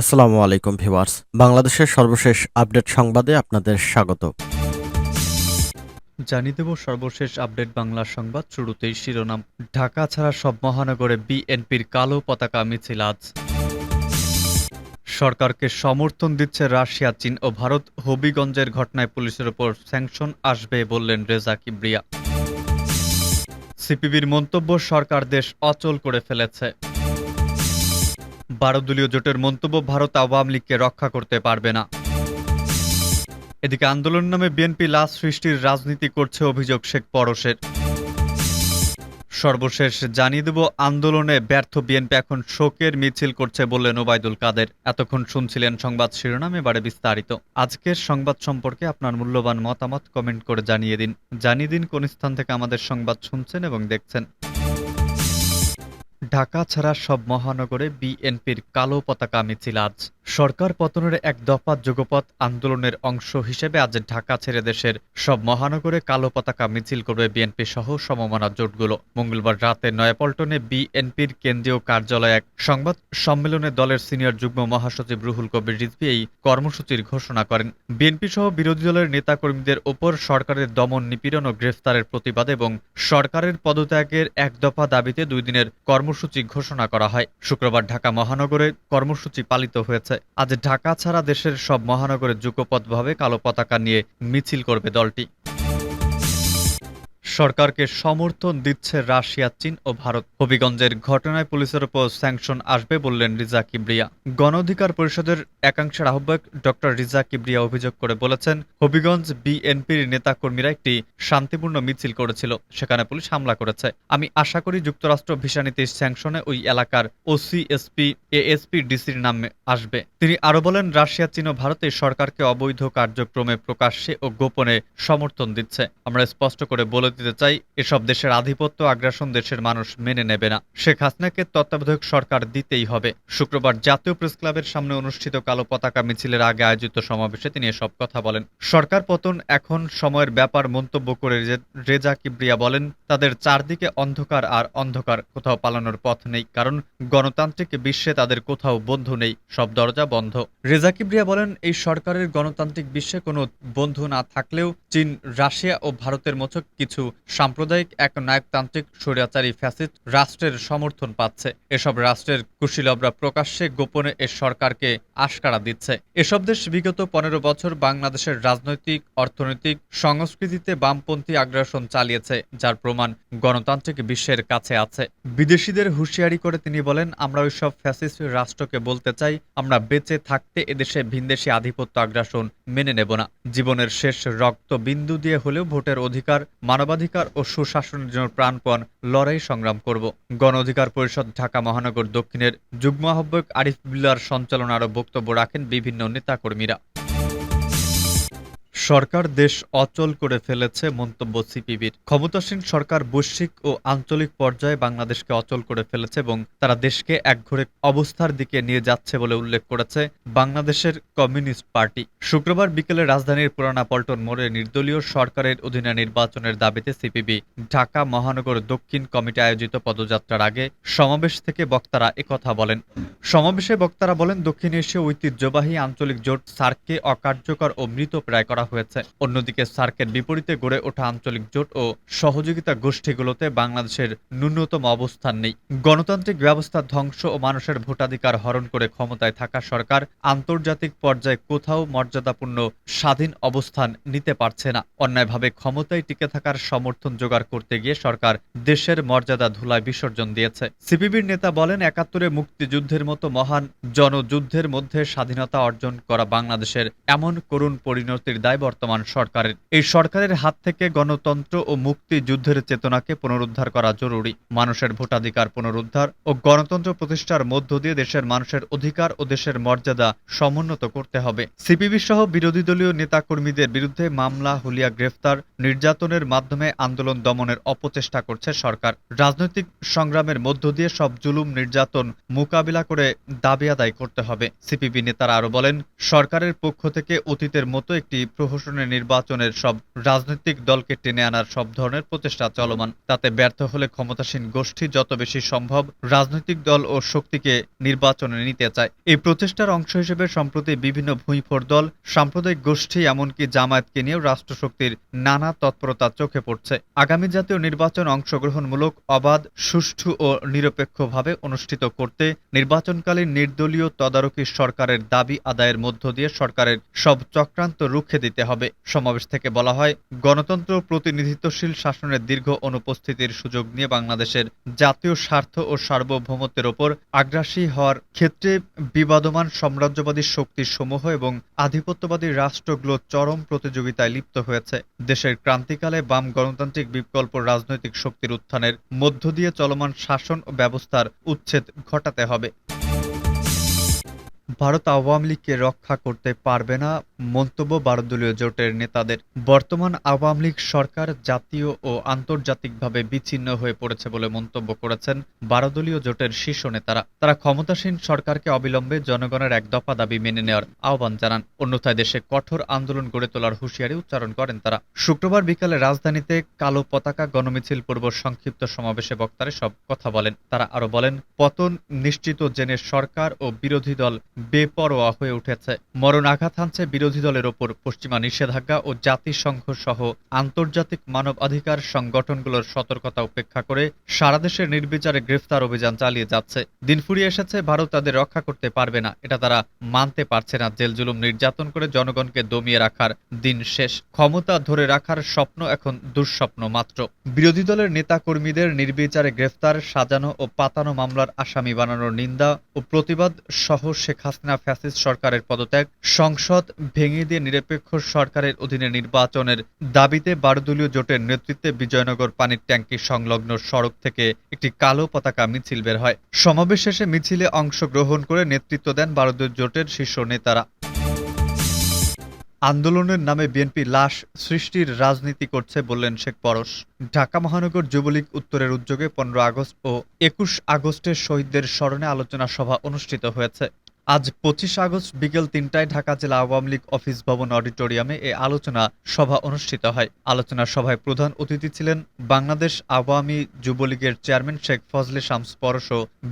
আসসালামু আলাইকুম ভিউয়ার্স। বাংলাদেশের সর্বশেষ আপডেট সংবাদে আপনাদের স্বাগত। জানিয়ে দেব সর্বশেষ আপডেট বাংলা সংবাদ। শুরুতেই শিরোনাম, ঢাকা ছাড়া সব মহানগরে বিএনপির কালো পতাকা মিছিল আজ। সরকারকে সমর্থন দিচ্ছে রাশিয়া, চীন ও ভারত। হবিগঞ্জের ঘটনায় পুলিশের ওপর স্যাংশন আসবে বললেন রেজা কিবরিয়া সিপিবির মন্তব্য, সরকার দেশ অচল করে ফেলেছে। বারো দলীয় জোটের মন্তব্য ভারত আওয়ামী লীগকে রক্ষা করতে পারবে না। এদিকে আন্দোলন নামে বিএনপি লাশ সৃষ্টির রাজনীতি করছে অভিযোগ শেখ পরশের। সর্বশেষ জানিয়ে দেব, আন্দোলনে ব্যর্থ বিএনপি এখন শোকের মিছিল করছে বললেন ওবায়দুল কাদের। এতক্ষণ শুনছিলেন সংবাদ শিরোনাম, এবারে বিস্তারিত। আজকের সংবাদ সম্পর্কে আপনার মূল্যবান মতামত কমেন্ট করে জানিয়ে দিন। জানিয়ে দিন কোন স্থান থেকে আমাদের সংবাদ শুনছেন এবং দেখছেন। ঢাকা ছাড়া সব মহানগরে বিএনপির কালো পতাকা মিছিল আজ। সরকার পতনের এক দফা যুগপৎ আন্দোলনের অংশ হিসেবে আজ ঢাকা ছেড়ে দেশের সব মহানগরে কালো পতাকা মিছিল করবে বিএনপি সহ সমমনা জোটগুলো। মঙ্গলবার রাতে নয়াপল্টনে বিএনপির কেন্দ্রীয় কার্যালয়ে এক সংবাদ সম্মেলনে দলের সিনিয়র যুগ্ম মহাসচিব রুহুল কবির রিজভি এই কর্মসূচির ঘোষণা করেন। বিএনপি সহ বিরোধী দলের নেতাকর্মীদের ওপর সরকারের দমন নিপীড়ন ও গ্রেফতারের প্রতিবাদ এবং সরকারের পদত্যাগের এক দফা দাবিতে দুই দিনের কর্মসূচি ঘোষণা করা হয়। শুক্রবার ঢাকা মহানগরে কর্মসূচি পালিত হয়েছে। আজ ঢাকা ছাড়া দেশের সব মহানগরে যুগপথভাবে কালো পতাকা নিয়ে মিছিল করবে দলটি। সরকারকে সমর্থন দিচ্ছে রাশিয়া, চীন ও ভারত। হবিগঞ্জের ঘটনায় পুলিশের উপর স্যাংশন আসবে বললেন রিজা কিবরিয়া। গণ অধিকার পরিষদের একাংশের আহ্বায়ক ডক্টর রিজা কিবরিয়া অভিযোগ করে বলেছেন, হবিগঞ্জ বিএনপির নেতাকর্মীরা একটি শান্তিপূর্ণ মিছিল করেছিল, সেখানে পুলিশ হামলা করেছে। আমি আশা করি যুক্তরাষ্ট্র ভিসা নীতির স্যাংশনে ওই এলাকার ওসি এসপি এএসপি ডিসির নামে আসবে। তিনি আরও বলেন, রাশিয়া, চীন ও ভারত সরকারকে অবৈধ কার্যক্রমে প্রকাশ্যে ও গোপনে সমর্থন দিচ্ছে। আমরা স্পষ্ট করে বলে দিতে চাই, এসব দেশের আধিপত্য আগ্রাসন দেশের মানুষ মেনে নেবে না। শেখ হাসিনাকে তত্ত্বাবধায়ক সরকার দিতেই হবে। শুক্রবার জাতীয় প্রেস ক্লাবের সামনে অনুষ্ঠিত কালো পতাকা মিছিলের আগে আয়োজিত সমাবেশে তিনি এসব কথা বলেন। সরকার পতন এখন সময়ের ব্যাপার মন্তব্য করে রেজা কিবরিয়া বলেন, তাদের চারদিকে অন্ধকার আর অন্ধকার, কোথাও পালানোর পথ নেই, কারণ গণতান্ত্রিক বিশ্বে তাদের কোথাও বন্ধু নেই, সব দরজা বন্ধ। রেজা কিবরিয়া বলেন, এই সরকারের গণতান্ত্রিক বিশ্বে কোনো বন্ধু না থাকলেও চীন, রাশিয়া ও ভারতের মতো কিছু সাম্প্রদায়িক এক নায়কতান্ত্রিক স্বৈরাচারী ফ্যাসিস্ট রাষ্ট্রের সমর্থন পাচ্ছে। এসব রাষ্ট্রের কুশীলবরা প্রকাশ্যে গোপনে এ সরকারকে আশকারা দিচ্ছে। এসব দেশ বিগত পনেরো বছর বাংলাদেশের রাজনৈতিক, অর্থনৈতিক, সংস্কৃতিতে বামপন্থী আগ্রাসন চালিয়েছে, যার প্রমাণ গণতান্ত্রিক বিশ্বের কাছে আছে। বিদেশিদের হুঁশিয়ারি করে তিনি বলেন, আমরা ওইসব ফ্যাসিস্ট রাষ্ট্রকে বলতে চাই, আমরা বেঁচে থাকতে এদেশে ভিনদেশি আধিপত্য আগ্রাসন মেনে নেব না। জীবনের শেষ রক্ত বিন্দু দিয়ে হলেও ভোটের অধিকার মানবাধিকার ও সুশাসনের জন্য প্রাণপণ লড়াই সংগ্রাম করব। গণ অধিকার পরিষদ ঢাকা মহানগর দক্ষিণের যুগ্ম আহ্বায়ক আরিফ বিল্লার সঞ্চালনারও বক্তব্য রাখেন বিভিন্ন নেতাকর্মীরা। সরকার দেশ অচল করে ফেলেছে মন্তব্য সিপিবির। ক্ষমতাসীন সরকার বৈশ্বিক ও আঞ্চলিক পর্যায়ে বাংলাদেশকে অচল করে ফেলেছে এবং তারা দেশকে একঘরে অবস্থার দিকে নিয়ে যাচ্ছে বলে উল্লেখ করেছে বাংলাদেশের কমিউনিস্ট পার্টি। শুক্রবার বিকেলে রাজধানীর পুরানা পল্টন মোড়ে নির্দলীয় সরকারের অধীনে নির্বাচনের দাবিতে সিপিবি, ঢাকা মহানগর দক্ষিণ কমিটি আয়োজিত পদযাত্রার আগে সমাবেশ থেকে বক্তারা একথা বলেন। সমাবেশে বক্তারা বলেন, দক্ষিণ এশীয় ঐতিহ্যবাহী আঞ্চলিক জোট সার্ককে অকার্যকর ও মৃত মৃতপ্রায় করা হয়েছে। অন্যদিকে সার্কের বিপরীতে গড়ে ওঠা আঞ্চলিক জোট ও সহযোগিতা গোষ্ঠীগুলোতে বাংলাদেশের ন্যূনতম অবস্থান নেই। গণতান্ত্রিক ব্যবস্থা ধ্বংস ও মানুষের ভোটাধিকার হরণ করে ক্ষমতায় থাকা সরকার আন্তর্জাতিক পর্যায়ে কোথাও মর্যাদাপূর্ণ স্বাধীন অবস্থান নিতে পারছে না। অন্যায়ভাবে ক্ষমতায় টিকে থাকার সমর্থন জোগাড় করতে গিয়ে সরকার দেশের মর্যাদা ধুলায় বিসর্জন দিয়েছে। সিপিবির নেতা বলেন, একাত্তরে মুক্তিযুদ্ধের মতো মহান জনযুদ্ধের মধ্যে স্বাধীনতা অর্জন করা বাংলাদেশের এমন করুণ পরিণতির দায় বর্তমান সরকারের। এই সরকারের হাত থেকে গণতন্ত্র ও মুক্তিযুদ্ধের চেতনাকে পুনরুদ্ধার করা জরুরি। মানুষের ভোটাধিকার পুনরুদ্ধার ও গণতন্ত্র প্রতিষ্ঠার মধ্য দিয়ে দেশের মানুষের অধিকার ও দেশের মর্যাদা সমুন্নত করতে হবে। সিপিবি সহ বিরোধী দলীয় নেতাকর্মীদের বিরুদ্ধে মামলা, হুলিয়া, গ্রেফতার, নির্যাতনের মাধ্যমে আন্দোলন দমনের অপচেষ্টা করছে সরকার। রাজনৈতিক সংগ্রামের মধ্য দিয়ে সব জুলুম, নির্যাতন মোকাবিলা করে দাবি আদায় করতে হবে। সিপিবি নেতারা আরও বলেন, সরকারের পক্ষ থেকে অতীতের মতো একটি প্রহর প্রহসনের নির্বাচনের সব রাজনৈতিক দলকে টেনে আনার সব ধরনের প্রচেষ্টা চলমান। তাতে ব্যর্থ হলে ক্ষমতাসীন গোষ্ঠী যত বেশি সম্ভব রাজনৈতিক দল ও শক্তিকে নির্বাচনে নিতে চায়। এই প্রচেষ্টার অংশ হিসেবে সম্প্রতি বিভিন্ন ভূঁইফোর দল, সাম্প্রদায়িক গোষ্ঠী এমনকি জামায়াতকে নিয়েও রাষ্ট্রশক্তির নানা তৎপরতা চোখে পড়ছে। আগামী জাতীয় নির্বাচন অংশগ্রহণমূলক, অবাধ, সুষ্ঠু ও নিরপেক্ষভাবে অনুষ্ঠিত করতে নির্বাচনকালীন নির্দলীয় তদারকি সরকারের দাবি আদায়ের মধ্য দিয়ে সরকারের সব চক্রান্ত রুখে দিতে হবে। সমাবেশ থেকে বলা হয়, গণতন্ত্র প্রতিনিধিত্বশীল শাসনের দীর্ঘ অনুপস্থিতির সুযোগ নিয়ে বাংলাদেশের জাতীয় স্বার্থ ও সার্বভৌমত্বের ওপর আগ্রাসী হওয়ার ক্ষেত্রে বিবাদমান সাম্রাজ্যবাদী শক্তিসমূহ এবং আধিপত্যবাদী রাষ্ট্রগুলো চরম প্রতিযোগিতায় লিপ্ত হয়েছে। দেশের ক্রান্তিকালে বাম গণতান্ত্রিক বিকল্প রাজনৈতিক শক্তির উত্থানের মধ্য দিয়ে চলমান শাসন ও ব্যবস্থার উচ্ছেদ ঘটাতে হবে। ভারত আওয়ামী লীগকে রক্ষা করতে পারবে না মন্তব্য বারদলীয় জোটের নেতাদের। বর্তমান আওয়ামী লীগ সরকার জাতীয় ও আন্তর্জাতিকভাবে বিচ্ছিন্ন হয়ে পড়েছে বলে মন্তব্য করেছেন বারদলীয় জোটের শীর্ষ নেতারা। তারা ক্ষমতাসীন সরকারকে অবিলম্বে জনগণের এক দফা দাবি মেনে নেওয়ার আহ্বান জানান। অন্যথায় দেশে কঠোর আন্দোলন গড়ে তোলার হুঁশিয়ারি উচ্চারণ করেন তারা। শুক্রবার বিকালে রাজধানীতে কালো পতাকা, গণমিছিল পূর্ব সংক্ষিপ্ত সমাবেশে বক্তারা সব কথা বলেন। তারা আরও বলেন, পতন নিশ্চিত জেনে সরকার ও বিরোধী দল বেপরোয়া হয়ে উঠেছে। মরণ আঘাত হানছে বিরোধী দলের ওপর পশ্চিমা নিষেধাজ্ঞা ও জাতিসংঘ সহ আন্তর্জাতিক মানবাধিকার সংগঠনগুলোর সতর্কতা উপেক্ষা করে সারা দেশের নির্বিচারে গ্রেফতার অভিযান চালিয়ে যাচ্ছে। দিন ফুরিয়ে এসেছে, ভারত তাদের রক্ষা করতে পারবে না। এটা তারা মানতে পারছে না। জেল জুলুম নির্যাতন করে জনগণকে দমিয়ে রাখার দিন শেষ। ক্ষমতা ধরে রাখার স্বপ্ন এখন দুঃস্বপ্ন মাত্র। বিরোধী দলের নেতা কর্মীদের নির্বিচারে গ্রেফতার, সাজানো ও পাতানো মামলার আসামি বানানোর নিন্দা ও প্রতিবাদ সহ শেখ হাসিনা ফ্যাসিস্ট সরকারের পদত্যাগ। সংসদ ভেঙে দিয়ে নিরপেক্ষ সরকারের অধীনে নির্বাচনের দাবিতে বারদলীয় জোটের নেতৃত্বে বিজয়নগর পানির ট্যাঙ্কি সংলগ্ন সড়ক থেকে একটি কালো পতাকা মিছিল বের হয়। সমাবেশ শেষে মিছিলে অংশগ্রহণ করে নেতৃত্ব দেন বারদলীয় জোটের শীর্ষ নেতারা। আন্দোলনের নামে বিএনপি লাশ সৃষ্টির রাজনীতি করছে বললেন শেখ পরশ। ঢাকা মহানগর যুবলীগ উত্তরের উদ্যোগে পনেরো আগস্ট ও একুশ আগস্টের শহীদদের স্মরণে আলোচনা সভা অনুষ্ঠিত হয়েছে। আজ পঁচিশ আগস্ট বিকেল তিনটায় ঢাকা জেলা আওয়ামী লীগ অফিস ভবন অডিটোরিয়ামে এ আলোচনা সভা অনুষ্ঠিত হয়। আলোচনা সভায় প্রধান অতিথি ছিলেন বাংলাদেশ আওয়ামী যুবলীগের চেয়ারম্যান শেখ ফজলে শামস পরশ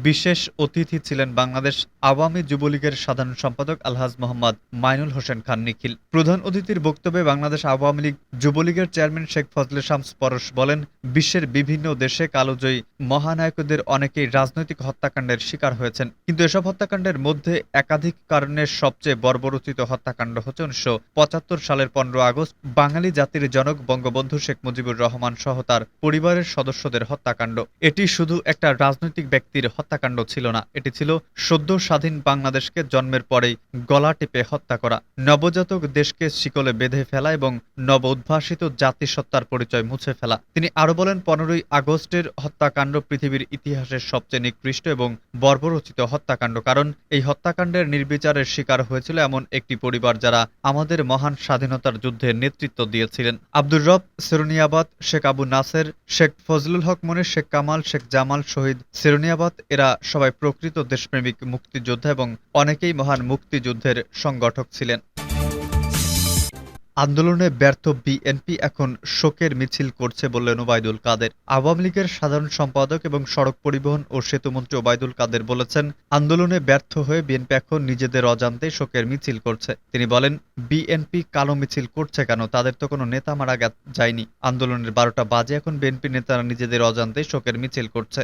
বিশেষ অতিথি ছিলেন বাংলাদেশ আওয়ামী যুবলীগের সাধারণ সম্পাদক আলহাজ মোহাম্মদ মাইনুল হোসেন খান নিখিল। প্রধান অতিথির বক্তব্যে বাংলাদেশ আওয়ামী লীগ যুবলীগের চেয়ারম্যান শেখ ফজলে শামস পরশ বলেন, বিশ্বের বিভিন্ন দেশে কালোজয়ী মহানায়কদের অনেকেই রাজনৈতিক হত্যাকাণ্ডের শিকার হয়েছেন। কিন্তু এসব হত্যাকাণ্ডের মধ্যে একাধিক কারণের সবচেয়ে বর্বরচিত হত্যাকাণ্ড হচ্ছে উনিশশো পঁচাত্তর সালের পনেরো আগস্ট। বাঙালি জাতির জনক বঙ্গবন্ধু শেখ মুজিবুর রহমান সহ তার পরিবারের সদস্যদের হত্যাকাণ্ড। এটি শুধু একটা রাজনৈতিক ব্যক্তির হত্যাকাণ্ড ছিল না, এটি ছিল সদ্য স্বাধীন বাংলাদেশকে জন্মের পরেই গলা টিপে হত্যা করা। নবজাতক দেশকে শিকলে বেঁধে ফেলা এবং নব উদ্ভাসিত জাতিসত্তার পরিচয় মুছে ফেলা। তিনি আরও বলেন, পনেরোই আগস্টের হত্যাকাণ্ড পৃথিবীর ইতিহাসের সবচেয়ে নিকৃষ্ট এবং বর্বরচিত হত্যাকাণ্ড, কারণ এই হত্যাকাণ্ডের নির্বিচারের শিকার হয়েছিল এমন একটি পরিবার যারা আমাদের মহান স্বাধীনতার যুদ্ধে নেতৃত্ব দিয়েছিলেন। আব্দুর রব, সেরুনিয়াবাদ, শেখ আবু নাসের, শেখ ফজলুল হক মনির, শেখ কামাল, শেখ জামাল শহীদ সেরুনিয়াবাদ, এরা সবাই প্রকৃত দেশপ্রেমিক মুক্তিযোদ্ধা এবং অনেকেই মহান মুক্তিযুদ্ধের সংগঠক ছিলেন। আন্দোলনে ব্যর্থ বিএনপি এখন শোকের মিছিল করছে বললেন ওবায়দুল কাদের। আওয়ামী লীগের সাধারণ সম্পাদক এবং সড়ক পরিবহন ও সেতুমন্ত্রী ওবায়দুল কাদের বলেছেন, আন্দোলনে ব্যর্থ হয়ে বিএনপি এখন নিজেদের অজান্তে শোকের মিছিল করছে। তিনি বলেন, বিএনপি কালো মিছিল করছে কেন? তাদের তো কোনো নেতা মারা যায়নি। আন্দোলনের বারোটা বাজে এখন বিএনপি নেতারা নিজেদের অজান্তে শোকের মিছিল করছে।